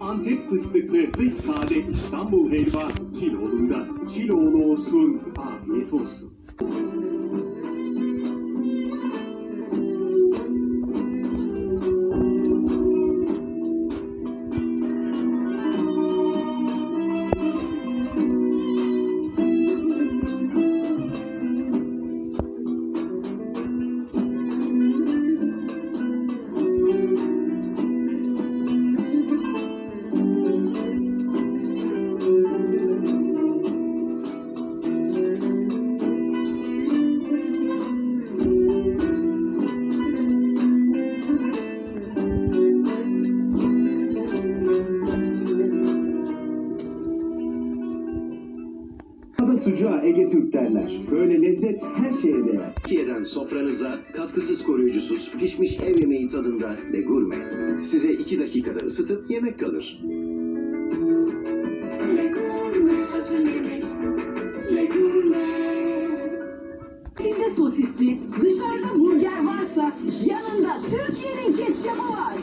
Antep fıstıklı ve sade İstanbul helva Çiloğlu'nda. Çiloğlu olsun, afiyet olsun. Da sucuğa Ege Türk derler. Böyle lezzet her şeye değer. Türkiye'den sofranıza katkısız koruyucusuz pişmiş ev yemeği tadında Le Gourmet. Size 2 dakikada ısıtıp yemek kalır. İçinde sosisli, dışarıda burger varsa yanında Türkiye'nin ketçabı var.